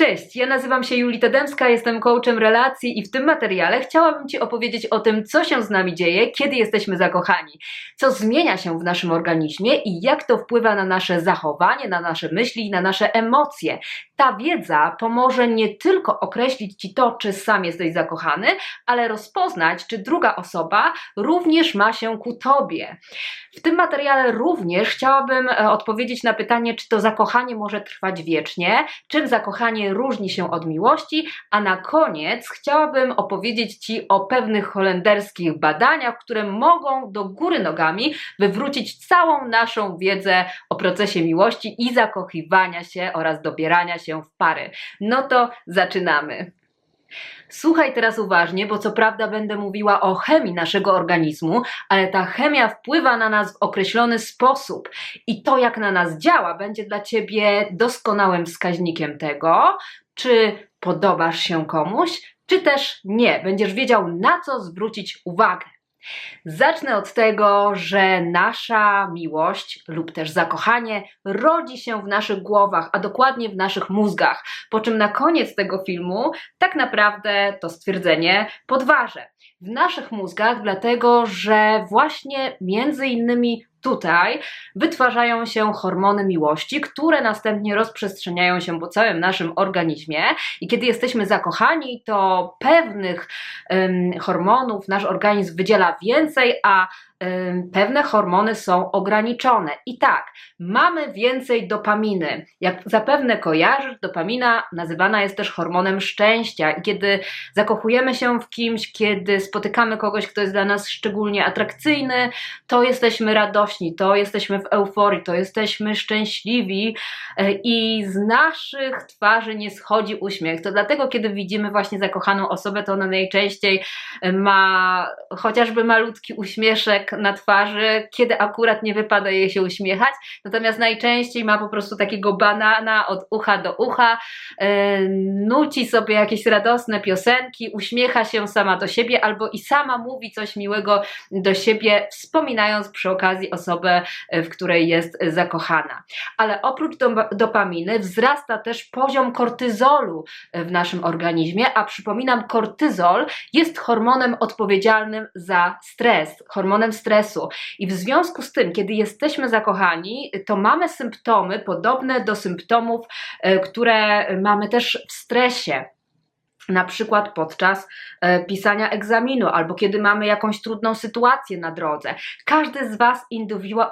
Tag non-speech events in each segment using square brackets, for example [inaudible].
Cześć, ja nazywam się Julita Demska, jestem coachem relacji i w tym materiale chciałabym Ci opowiedzieć o tym, co się z nami dzieje, kiedy jesteśmy zakochani, co zmienia się w naszym organizmie i jak to wpływa na nasze zachowanie, na nasze myśli i na nasze emocje. Ta wiedza pomoże nie tylko określić Ci to, czy sam jesteś zakochany, ale rozpoznać, czy druga osoba również ma się ku Tobie. W tym materiale również chciałabym e, odpowiedzieć na pytanie, czy to zakochanie może trwać wiecznie, czym zakochanie różni się od miłości, a na koniec chciałabym opowiedzieć Ci o pewnych holenderskich badaniach, które mogą do góry nogami wywrócić całą naszą wiedzę o procesie miłości i zakochiwania się oraz dobierania się w pary. No to zaczynamy. Słuchaj teraz uważnie, bo co prawda będę mówiła o chemii naszego organizmu, ale ta chemia wpływa na nas w określony sposób i to, jak na nas działa, będzie dla ciebie doskonałym wskaźnikiem tego, czy podobasz się komuś, czy też nie. Będziesz wiedział, na co zwrócić uwagę. Zacznę od tego, że nasza miłość lub też zakochanie rodzi się w naszych głowach, a dokładnie w naszych mózgach. Po czym na koniec tego filmu tak naprawdę to stwierdzenie podważę. W naszych mózgach, dlatego że właśnie między innymi tutaj wytwarzają się hormony miłości, które następnie rozprzestrzeniają się po całym naszym organizmie. I kiedy jesteśmy zakochani, to pewnych um, hormonów nasz organizm wydziela więcej, a pewne hormony są ograniczone. I tak, mamy więcej dopaminy. Jak zapewne kojarzysz, dopamina nazywana jest też hormonem szczęścia. I kiedy zakochujemy się w kimś, kiedy spotykamy kogoś, kto jest dla nas szczególnie atrakcyjny, to jesteśmy radośni, to jesteśmy w euforii, to jesteśmy szczęśliwi e, i z naszych twarzy nie schodzi uśmiech. To dlatego, kiedy widzimy właśnie zakochaną osobę, to ona najczęściej ma chociażby malutki uśmieszek na twarzy, kiedy akurat nie wypada jej się uśmiechać, natomiast najczęściej ma po prostu takiego banana od ucha do ucha, yy, nuci sobie jakieś radosne piosenki, uśmiecha się sama do siebie albo i sama mówi coś miłego do siebie, wspominając przy okazji osobę, w której jest zakochana. Ale oprócz dopaminy wzrasta też poziom kortyzolu w naszym organizmie, a przypominam, kortyzol jest hormonem odpowiedzialnym za stres, hormonem stresu. I w związku z tym, kiedy jesteśmy zakochani, to mamy symptomy podobne do symptomów, e, które mamy też w stresie na przykład podczas e, pisania egzaminu albo kiedy mamy jakąś trudną sytuację na drodze. Każdy z Was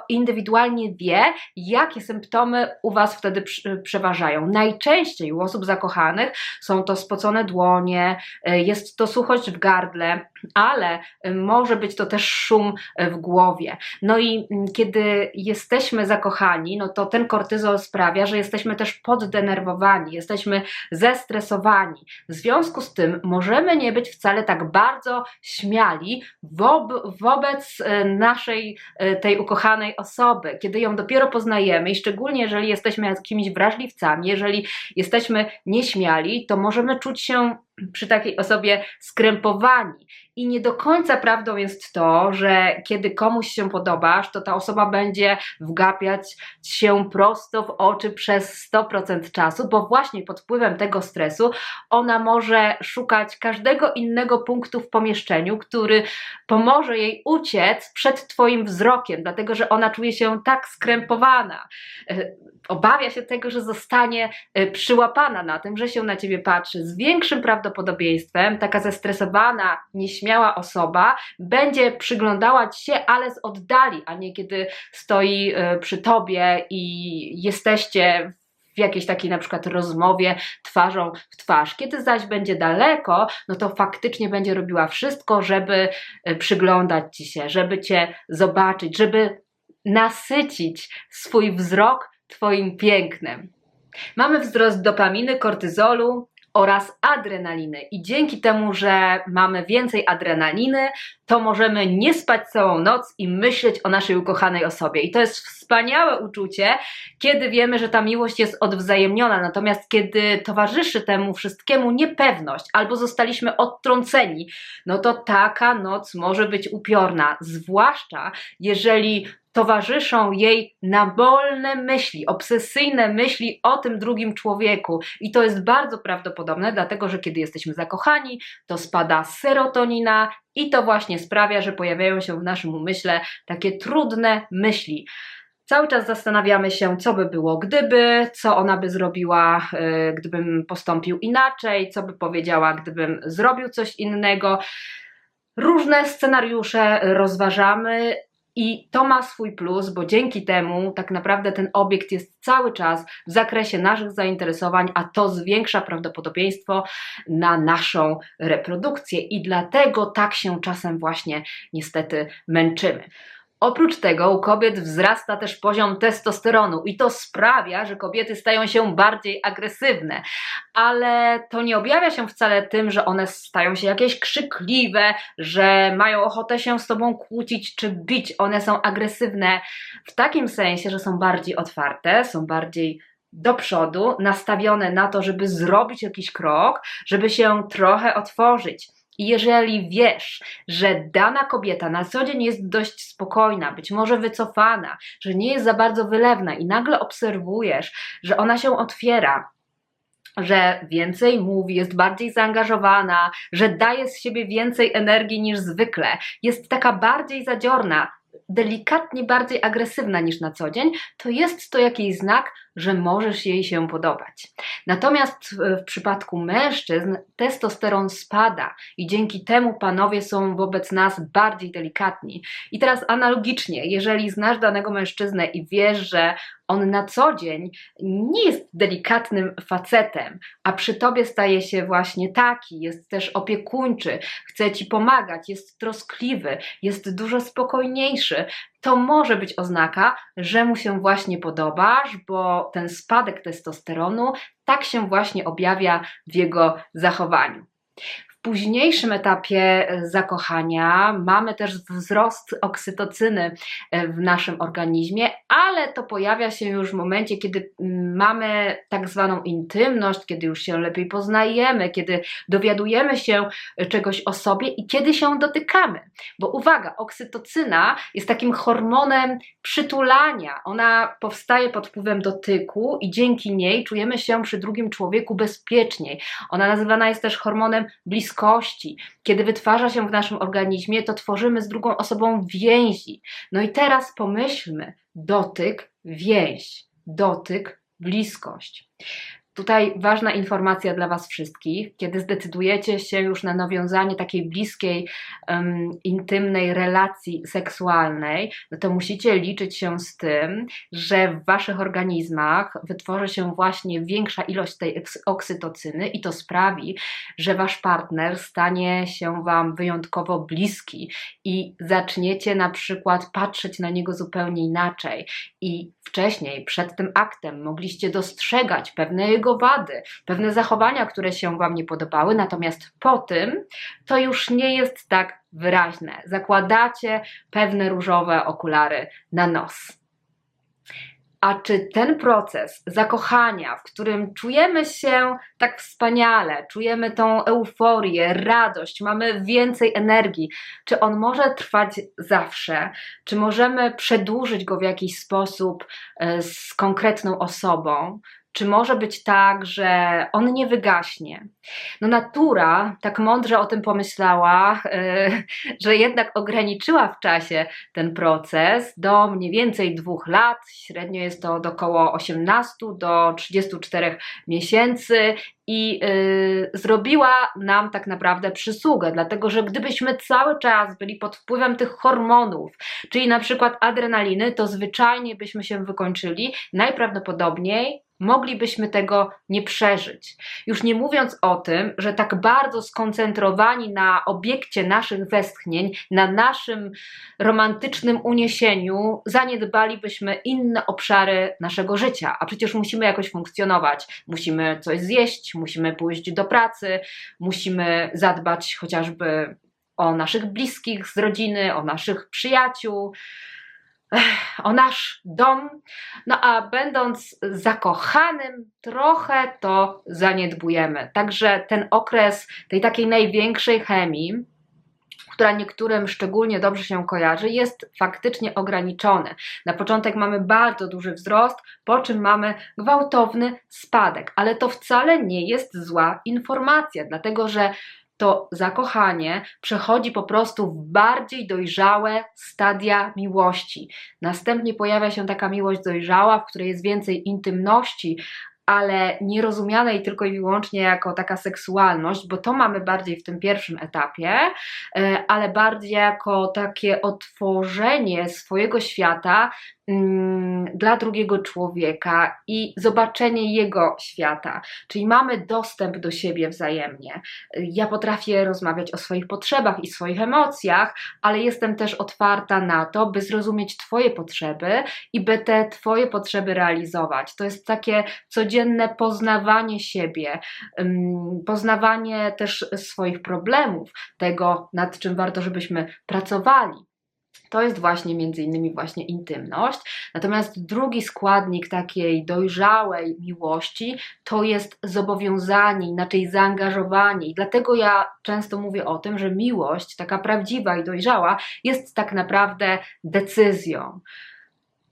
indywidualnie wie, jakie symptomy u Was wtedy przeważają. Najczęściej u osób zakochanych są to spocone dłonie, e, jest to suchość w gardle, ale e, może być to też szum w głowie. No i mm, kiedy jesteśmy zakochani, no to ten kortyzol sprawia, że jesteśmy też poddenerwowani, jesteśmy zestresowani. W związku z tym możemy nie być wcale tak bardzo śmiali wob wobec e, naszej, tej ukochanej osoby, kiedy ją dopiero poznajemy i szczególnie jeżeli jesteśmy jakimiś wrażliwcami, jeżeli jesteśmy nieśmiali, to możemy czuć się przy takiej osobie skrępowani. I nie do końca prawdą jest to, że kiedy komuś się podobasz, to ta osoba będzie wgapiać się prosto w oczy przez 100% czasu, bo właśnie pod wpływem tego stresu ona może szukać każdego innego punktu w pomieszczeniu, który pomoże jej uciec przed Twoim wzrokiem, dlatego że ona czuje się tak skrępowana. E, obawia się tego, że zostanie e, przyłapana na tym, że się na Ciebie patrzy z większym prawdopodobieństwem prawdopodobieństwem taka zestresowana, nieśmiała osoba będzie przyglądała ci się, ale z oddali, a nie kiedy stoi e, przy tobie i jesteście w jakiejś takiej na przykład rozmowie twarzą w twarz. Kiedy zaś będzie daleko, no to faktycznie będzie robiła wszystko, żeby e, przyglądać ci się, żeby cię zobaczyć, żeby nasycić swój wzrok twoim pięknem. Mamy wzrost dopaminy, kortyzolu, oraz adrenaliny. I dzięki temu, że mamy więcej adrenaliny, to możemy nie spać całą noc i myśleć o naszej ukochanej osobie. I to jest wspaniałe uczucie, kiedy wiemy, że ta miłość jest odwzajemniona. Natomiast kiedy towarzyszy temu wszystkiemu niepewność albo zostaliśmy odtrąceni, no to taka noc może być upiorna. Zwłaszcza jeżeli towarzyszą jej nabolne myśli, obsesyjne myśli o tym drugim człowieku. I to jest bardzo prawdopodobne, dlatego że kiedy jesteśmy zakochani, to spada serotonina i to właśnie sprawia, że pojawiają się w naszym umyśle takie trudne myśli. Cały czas zastanawiamy się, co by było gdyby, co ona by zrobiła, yy, gdybym postąpił inaczej, co by powiedziała, gdybym zrobił coś innego. Różne scenariusze rozważamy, i to ma swój plus, bo dzięki temu tak naprawdę ten obiekt jest cały czas w zakresie naszych zainteresowań, a to zwiększa prawdopodobieństwo na naszą reprodukcję. I dlatego tak się czasem właśnie niestety męczymy. Oprócz tego u kobiet wzrasta też poziom testosteronu i to sprawia, że kobiety stają się bardziej agresywne. Ale to nie objawia się wcale tym, że one stają się jakieś krzykliwe, że mają ochotę się z tobą kłócić czy bić. One są agresywne w takim sensie, że są bardziej otwarte, są bardziej do przodu, nastawione na to, żeby zrobić jakiś krok, żeby się trochę otworzyć. Jeżeli wiesz, że dana kobieta na co dzień jest dość spokojna, być może wycofana, że nie jest za bardzo wylewna i nagle obserwujesz, że ona się otwiera, że więcej mówi, jest bardziej zaangażowana, że daje z siebie więcej energii niż zwykle, jest taka bardziej zadziorna, delikatnie bardziej agresywna niż na co dzień, to jest to jakiś znak, że możesz jej się podobać. Natomiast w przypadku mężczyzn testosteron spada i dzięki temu panowie są wobec nas bardziej delikatni. I teraz analogicznie, jeżeli znasz danego mężczyznę i wiesz, że on na co dzień nie jest delikatnym facetem, a przy tobie staje się właśnie taki, jest też opiekuńczy, chce ci pomagać, jest troskliwy, jest dużo spokojniejszy, to może być oznaka, że mu się właśnie podobasz, bo ten spadek testosteronu tak się właśnie objawia w jego zachowaniu. W późniejszym etapie zakochania mamy też wzrost oksytocyny w naszym organizmie, ale to pojawia się już w momencie, kiedy mamy tak zwaną intymność, kiedy już się lepiej poznajemy, kiedy dowiadujemy się czegoś o sobie i kiedy się dotykamy. Bo uwaga, oksytocyna jest takim hormonem przytulania. Ona powstaje pod wpływem dotyku i dzięki niej czujemy się przy drugim człowieku bezpieczniej. Ona nazywana jest też hormonem bliskości bliskości, kiedy wytwarza się w naszym organizmie, to tworzymy z drugą osobą więzi. No i teraz pomyślmy: dotyk, więź, dotyk, bliskość. Tutaj ważna informacja dla Was wszystkich, kiedy zdecydujecie się już na nawiązanie takiej bliskiej, um, intymnej relacji seksualnej, no to musicie liczyć się z tym, że w Waszych organizmach wytworzy się właśnie większa ilość tej oksytocyny i to sprawi, że Wasz partner stanie się Wam wyjątkowo bliski i zaczniecie na przykład patrzeć na niego zupełnie inaczej. I wcześniej, przed tym aktem, mogliście dostrzegać pewne jego wady, pewne zachowania, które się Wam nie podobały, natomiast po tym to już nie jest tak wyraźne. Zakładacie pewne różowe okulary na nos. A czy ten proces zakochania, w którym czujemy się tak wspaniale, czujemy tą euforię, radość, mamy więcej energii, czy on może trwać zawsze? Czy możemy przedłużyć go w jakiś sposób e, z konkretną osobą? Czy może być tak, że on nie wygaśnie? No, natura tak mądrze o tym pomyślała, yy, [laughs] że jednak ograniczyła w czasie ten proces do mniej więcej dwóch lat. Średnio jest to do około 18 do 34 miesięcy i yy, zrobiła nam tak naprawdę przysługę, dlatego że gdybyśmy cały czas byli pod wpływem tych hormonów, czyli na przykład adrenaliny, to zwyczajnie byśmy się wykończyli. Najprawdopodobniej moglibyśmy tego nie przeżyć. Już nie mówiąc o tym, że tak bardzo skoncentrowani na obiekcie naszych westchnień, na naszym romantycznym uniesieniu, zaniedbalibyśmy inne obszary naszego życia, a przecież musimy jakoś funkcjonować. Musimy coś zjeść, musimy pójść do pracy, musimy zadbać chociażby o naszych bliskich z rodziny, o naszych przyjaciół o nasz dom. No a będąc zakochanym, trochę to zaniedbujemy. Także ten okres tej takiej największej chemii, która niektórym szczególnie dobrze się kojarzy, jest faktycznie ograniczony. Na początek mamy bardzo duży wzrost, po czym mamy gwałtowny spadek, ale to wcale nie jest zła informacja, dlatego że to zakochanie przechodzi po prostu w bardziej dojrzałe stadia miłości. Następnie pojawia się taka miłość dojrzała, w której jest więcej intymności, ale nie rozumianej tylko i wyłącznie jako taka seksualność, bo to mamy bardziej w tym pierwszym etapie, e, ale bardziej jako takie otworzenie swojego świata Mm, dla drugiego człowieka i zobaczenie jego świata. Czyli mamy dostęp do siebie wzajemnie. Ja potrafię rozmawiać o swoich potrzebach i swoich emocjach, ale jestem też otwarta na to, by zrozumieć Twoje potrzeby i by te Twoje potrzeby realizować. To jest takie codzienne poznawanie siebie, poznawanie też swoich problemów, tego, nad czym warto, żebyśmy pracowali. To jest właśnie między innymi właśnie intymność. Natomiast drugi składnik takiej dojrzałej miłości to jest zobowiązanie, inaczej zaangażowanie. I dlatego ja często mówię o tym, że miłość, taka prawdziwa i dojrzała, jest tak naprawdę decyzją.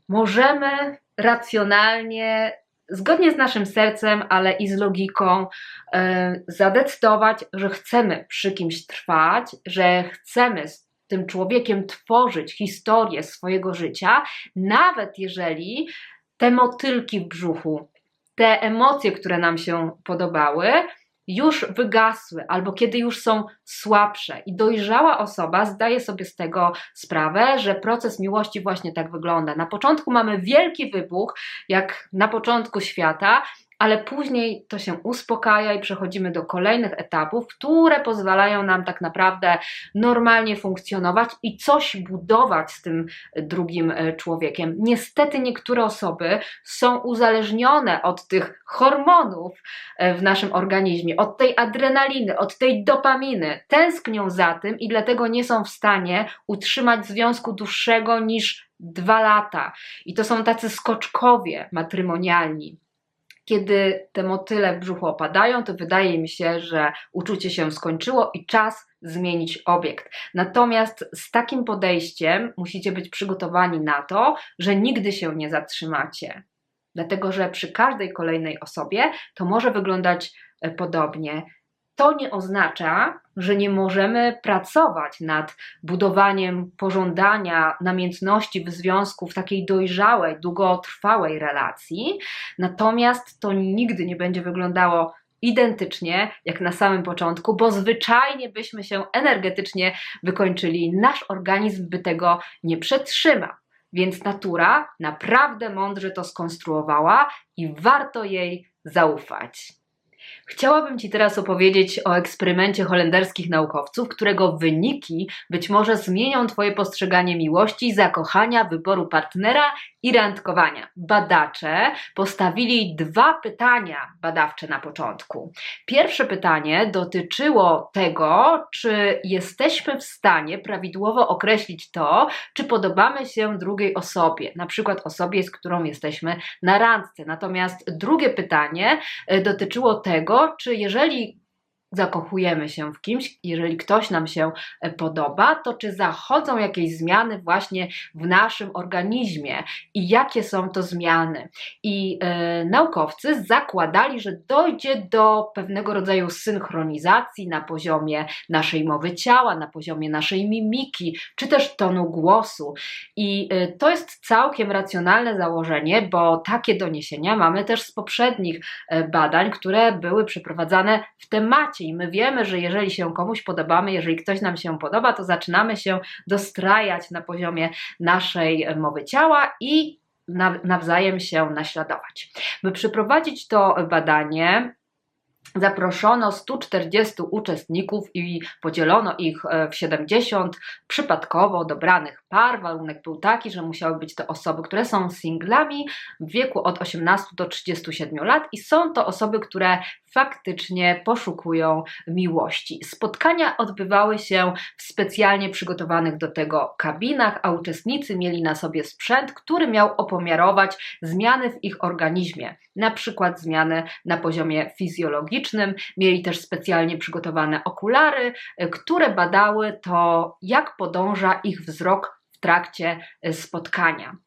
Możemy racjonalnie zgodnie z naszym sercem, ale i z logiką, yy, zadecydować, że chcemy przy kimś trwać, że chcemy tym człowiekiem tworzyć historię swojego życia, nawet jeżeli te motylki w brzuchu, te emocje, które nam się podobały, już wygasły, albo kiedy już są słabsze. I dojrzała osoba zdaje sobie z tego sprawę, że proces miłości właśnie tak wygląda. Na początku mamy wielki wybuch, jak na początku świata, ale później to się uspokaja i przechodzimy do kolejnych etapów, które pozwalają nam tak naprawdę normalnie funkcjonować i coś budować z tym drugim e, człowiekiem. Niestety niektóre osoby są uzależnione od tych hormonów e, w naszym organizmie, od tej adrenaliny, od tej dopaminy, tęsknią za tym i dlatego nie są w stanie utrzymać związku dłuższego niż dwa lata. I to są tacy skoczkowie matrymonialni kiedy te motyle w brzuchu opadają, to wydaje mi się, że uczucie się skończyło i czas zmienić obiekt. Natomiast z takim podejściem musicie być przygotowani na to, że nigdy się nie zatrzymacie. Dlatego, że przy każdej kolejnej osobie to może wyglądać e, podobnie. To nie oznacza, że nie możemy pracować nad budowaniem pożądania, namiętności w związku w takiej dojrzałej, długotrwałej relacji, natomiast to nigdy nie będzie wyglądało identycznie jak na samym początku, bo zwyczajnie byśmy się energetycznie wykończyli. Nasz organizm by tego nie przetrzymał. Więc natura naprawdę mądrze to skonstruowała i warto jej zaufać. Chciałabym Ci teraz opowiedzieć o eksperymencie holenderskich naukowców, którego wyniki być może zmienią Twoje postrzeganie miłości, zakochania, wyboru partnera i randkowania. Badacze postawili dwa pytania badawcze na początku. Pierwsze pytanie dotyczyło tego, czy jesteśmy w stanie prawidłowo określić to, czy podobamy się drugiej osobie, na przykład osobie, z którą jesteśmy na randce. Natomiast drugie pytanie e, dotyczyło tego, czy jeżeli zakochujemy się w kimś, jeżeli ktoś nam się e, podoba, to czy zachodzą jakieś zmiany właśnie w naszym organizmie i jakie są to zmiany. I e, naukowcy zakładali, że dojdzie do pewnego rodzaju synchronizacji na poziomie naszej mowy ciała, na poziomie naszej mimiki, czy też tonu głosu. I e, to jest całkiem racjonalne założenie, bo takie doniesienia mamy też z poprzednich badań, które były przeprowadzane w temacie i my wiemy, że jeżeli się komuś podobamy, jeżeli ktoś nam się podoba, to zaczynamy się dostrajać na poziomie naszej mowy ciała i nawzajem się naśladować. By przeprowadzić to badanie, Zaproszono 140 uczestników i podzielono ich e, w 70 przypadkowo dobranych par. Warunek był taki, że musiały być to osoby, które są singlami w wieku od 18 do 37 lat i są to osoby, które faktycznie poszukują miłości. Spotkania odbywały się w specjalnie przygotowanych do tego kabinach, a uczestnicy mieli na sobie sprzęt, który miał opomiarować zmiany w ich organizmie, na przykład zmiany na poziomie fizjologicznym. Mieli też specjalnie przygotowane okulary, które badały to, jak podąża ich wzrok w trakcie spotkania.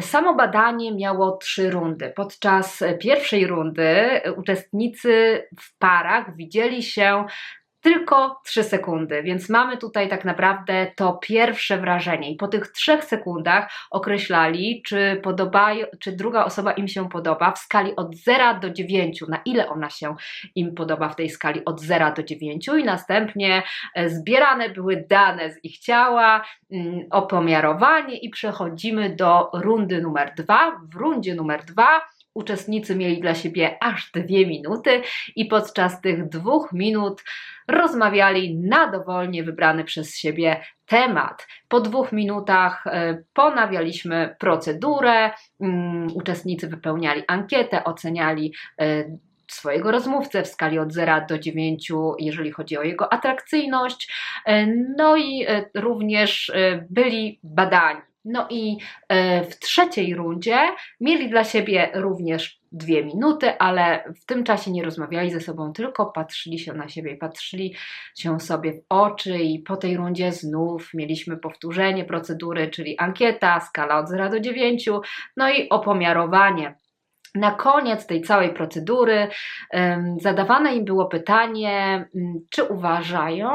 Samo badanie miało trzy rundy. Podczas pierwszej rundy uczestnicy w parach widzieli się tylko 3 sekundy, więc mamy tutaj tak naprawdę to pierwsze wrażenie. I po tych 3 sekundach określali, czy, podobają, czy druga osoba im się podoba w skali od 0 do 9, na ile ona się im podoba w tej skali od 0 do 9, i następnie e, zbierane były dane z ich ciała, mm, opomiarowanie, i przechodzimy do rundy numer 2. W rundzie numer 2 Uczestnicy mieli dla siebie aż dwie minuty i podczas tych dwóch minut rozmawiali na dowolnie wybrany przez siebie temat. Po dwóch minutach e, ponawialiśmy procedurę, mm, uczestnicy wypełniali ankietę, oceniali e, swojego rozmówcę w skali od 0 do 9, jeżeli chodzi o jego atrakcyjność, e, no i również byli badani. No i e, w trzeciej rundzie mieli dla siebie również dwie minuty, ale w tym czasie nie rozmawiali ze sobą, tylko patrzyli się na siebie, patrzyli się sobie w oczy i po tej rundzie znów mieliśmy powtórzenie procedury, czyli ankieta, skala od 0 do 9, no i opomiarowanie. Na koniec tej całej procedury zadawane im było pytanie, um, czy uważają,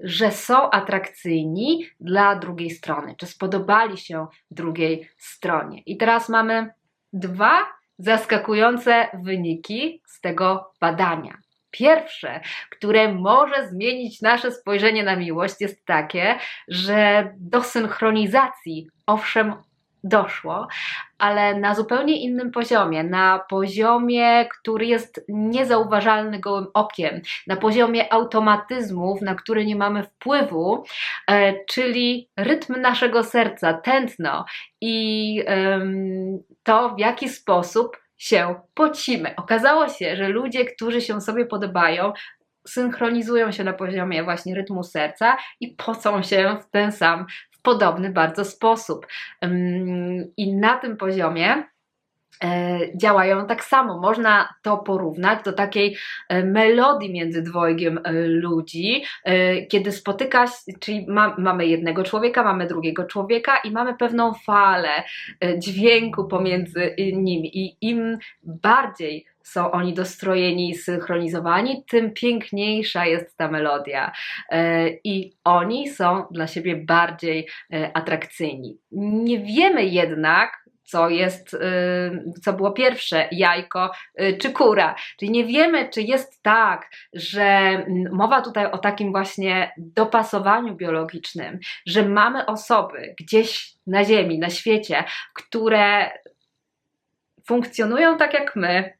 że są atrakcyjni dla drugiej strony, czy spodobali się drugiej stronie. I teraz mamy dwa zaskakujące wyniki z tego badania. Pierwsze, które może zmienić nasze spojrzenie na miłość, jest takie, że do synchronizacji, owszem, doszło, ale na zupełnie innym poziomie, na poziomie, który jest niezauważalny gołym okiem, na poziomie automatyzmów, na który nie mamy wpływu, e, czyli rytm naszego serca, tętno i to, w jaki sposób się pocimy. Okazało się, że ludzie, którzy się sobie podobają, synchronizują się na poziomie właśnie rytmu serca i pocą się w ten sam podobny bardzo sposób. I na tym poziomie e, działają tak samo. Można to porównać do takiej e, melodii między dwojgiem e, ludzi, kiedy spotyka się, czyli ma, mamy jednego człowieka, mamy drugiego człowieka i mamy pewną falę dźwięku pomiędzy nimi. I im bardziej są oni dostrojeni i synchronizowani, tym piękniejsza jest ta melodia. E, I oni są dla siebie bardziej e, atrakcyjni. Nie wiemy jednak, co jest, e, co było pierwsze, jajko czy kura. Czyli nie wiemy, czy jest tak, że mowa tutaj o takim właśnie dopasowaniu biologicznym, że mamy osoby gdzieś na Ziemi, na świecie, które funkcjonują tak jak my,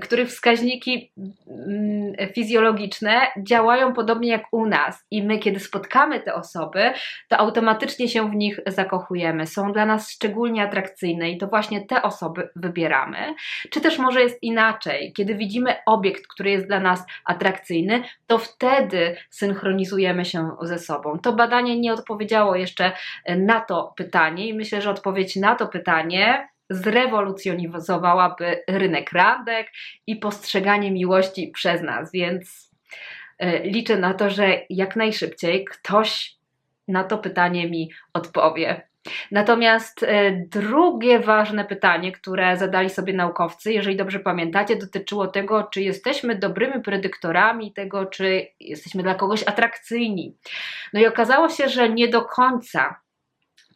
których wskaźniki mm, fizjologiczne działają podobnie jak u nas i my, kiedy spotkamy te osoby, to automatycznie się w nich zakochujemy. Są dla nas szczególnie atrakcyjne i to właśnie te osoby wybieramy. Czy też może jest inaczej, kiedy widzimy obiekt, który jest dla nas atrakcyjny, to wtedy synchronizujemy się ze sobą. To badanie nie odpowiedziało jeszcze na to pytanie i myślę, że odpowiedź na to pytanie zrewolucjonizowałaby rynek randek i postrzeganie miłości przez nas, więc e, liczę na to, że jak najszybciej ktoś na to pytanie mi odpowie. Natomiast e, drugie ważne pytanie, które zadali sobie naukowcy, jeżeli dobrze pamiętacie, dotyczyło tego, czy jesteśmy dobrymi predyktorami tego, czy jesteśmy dla kogoś atrakcyjni. No i okazało się, że nie do końca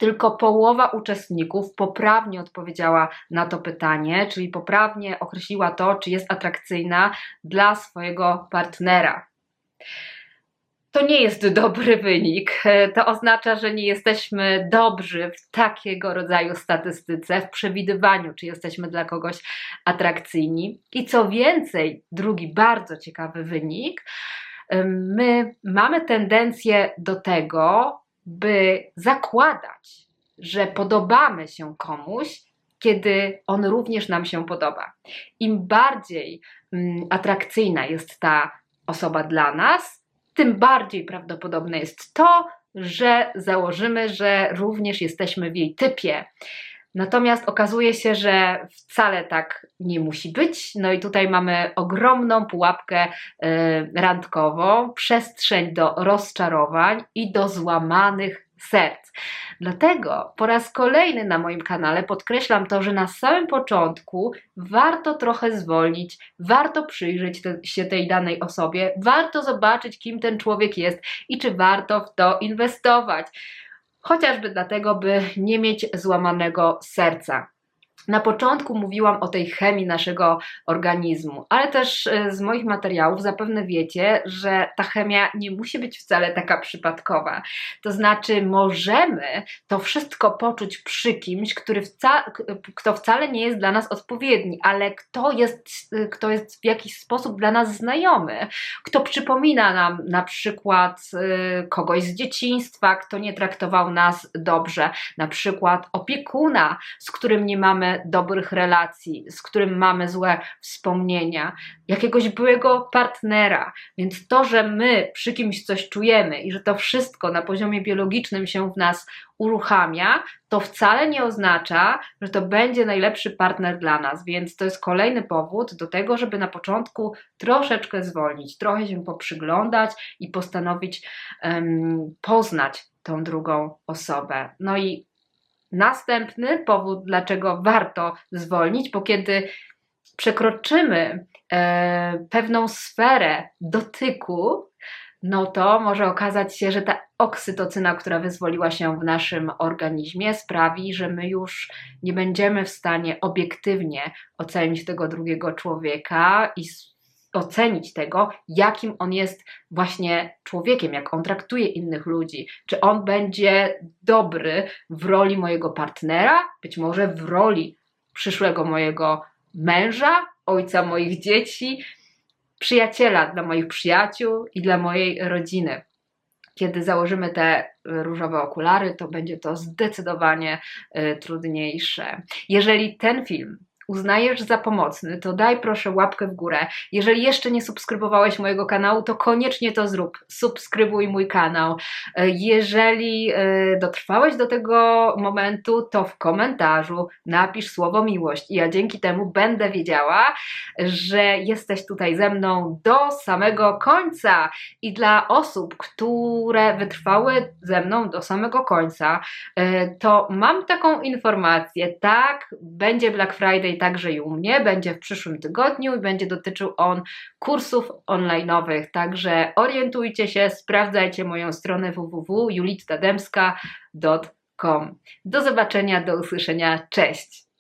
tylko połowa uczestników poprawnie odpowiedziała na to pytanie, czyli poprawnie określiła to, czy jest atrakcyjna dla swojego partnera. To nie jest dobry wynik. To oznacza, że nie jesteśmy dobrzy w takiego rodzaju statystyce, w przewidywaniu, czy jesteśmy dla kogoś atrakcyjni. I co więcej, drugi bardzo ciekawy wynik, my mamy tendencję do tego, by zakładać, że podobamy się komuś, kiedy on również nam się podoba. Im bardziej mm, atrakcyjna jest ta osoba dla nas, tym bardziej prawdopodobne jest to, że założymy, że również jesteśmy w jej typie. Natomiast okazuje się, że wcale tak nie musi być. No i tutaj mamy ogromną pułapkę y, randkową, przestrzeń do rozczarowań i do złamanych serc. Dlatego po raz kolejny na moim kanale podkreślam to, że na samym początku warto trochę zwolnić, warto przyjrzeć te, się tej danej osobie, warto zobaczyć, kim ten człowiek jest i czy warto w to inwestować. Chociażby dlatego, by nie mieć złamanego serca. Na początku mówiłam o tej chemii naszego organizmu, ale też e, z moich materiałów zapewne wiecie, że ta chemia nie musi być wcale taka przypadkowa. To znaczy, możemy to wszystko poczuć przy kimś, który wca kto wcale nie jest dla nas odpowiedni, ale kto jest, e, kto jest w jakiś sposób dla nas znajomy, kto przypomina nam na przykład e, kogoś z dzieciństwa, kto nie traktował nas dobrze, na przykład opiekuna, z którym nie mamy dobrych relacji, z którym mamy złe wspomnienia, jakiegoś byłego partnera. Więc to, że my przy kimś coś czujemy i że to wszystko na poziomie biologicznym się w nas uruchamia, to wcale nie oznacza, że to będzie najlepszy partner dla nas. Więc to jest kolejny powód do tego, żeby na początku troszeczkę zwolnić, trochę się poprzyglądać i postanowić um, poznać tą drugą osobę. No i Następny powód, dlaczego warto zwolnić, bo kiedy przekroczymy e, pewną sferę dotyku, no to może okazać się, że ta oksytocyna, która wyzwoliła się w naszym organizmie, sprawi, że my już nie będziemy w stanie obiektywnie ocenić tego drugiego człowieka i ocenić tego, jakim on jest właśnie człowiekiem, jak on traktuje innych ludzi. Czy on będzie dobry w roli mojego partnera, być może w roli przyszłego mojego męża, ojca moich dzieci, przyjaciela dla moich przyjaciół i dla mojej rodziny. Kiedy założymy te różowe okulary, to będzie to zdecydowanie y, trudniejsze. Jeżeli ten film uznajesz za pomocny, to daj proszę łapkę w górę. Jeżeli jeszcze nie subskrybowałeś mojego kanału, to koniecznie to zrób. Subskrybuj mój kanał. E, jeżeli e, dotrwałeś do tego momentu, to w komentarzu napisz słowo miłość. I ja dzięki temu będę wiedziała, że jesteś tutaj ze mną do samego końca. I dla osób, które wytrwały ze mną do samego końca, e, to mam taką informację. Tak, będzie Black Friday także i u mnie, będzie w przyszłym tygodniu i będzie dotyczył on kursów online'owych. Także orientujcie się, sprawdzajcie moją stronę www.julittademska.com. Do zobaczenia, do usłyszenia, cześć!